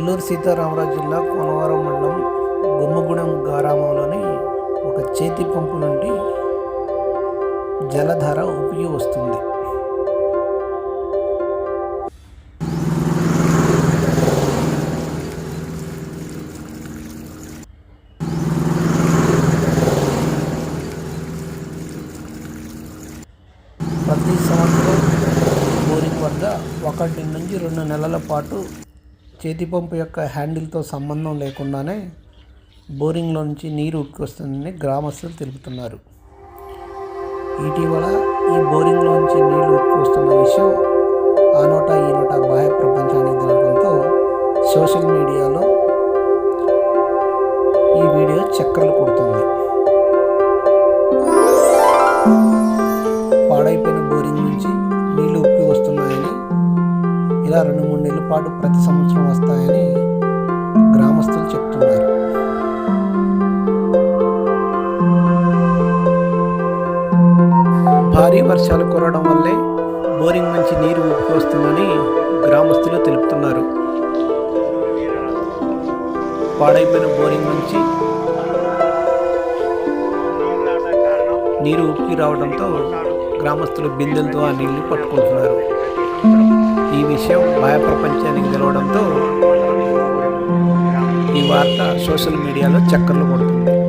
అల్లూరు సీతారామరాజు జిల్లా కోనవరం మండలం బొమ్మగూడెం గ్రామంలోని ఒక చేతి పంపు నుండి జలధార ఊపికి వస్తుంది. ప్రతి సంవత్సరం బోరింగ్ వద్ద ఒకటి నుంచి రెండు నెలల పాటు చేతి పంపు యొక్క హ్యాండిల్తో సంబంధం లేకుండానే బోరింగ్లో నుంచి నీరు ఉక్కొస్తుందని గ్రామస్తులు తెలుపుతున్నారు. ఇటీవల ఈ బోరింగ్లో నుంచి నీళ్ళు ఉక్కొస్తున్న విషయం ఆ నోట ఈ నోట బాహ్య ప్రపంచానికి తెలపడంతో సోషల్ మీడియాలో ఈ వీడియో చక్కర్లు ఇలా రెండు మూడు నెలల పాటు ప్రతి సంవత్సరం వస్తాయని గ్రామస్తులు చెప్తున్నారు. భారీ వర్షాలు కురవడం వల్లే బోరింగ్ నుంచి నీరు ఉప్పు వస్తుందని గ్రామస్తులు తెలుపుతున్నారు. పాడైపోయిన బోరింగ్ నుంచి నీరు ఉప్పి రావడంతో గ్రామస్తులు బిందెలతో ఆ నీళ్ళు పట్టుకుంటున్నారు. ఈ విషయం బాహ్య ప్రపంచానికి తెలవడంతో ఈ వార్త సోషల్ మీడియాలో చక్కర్లు కొడుతుంది.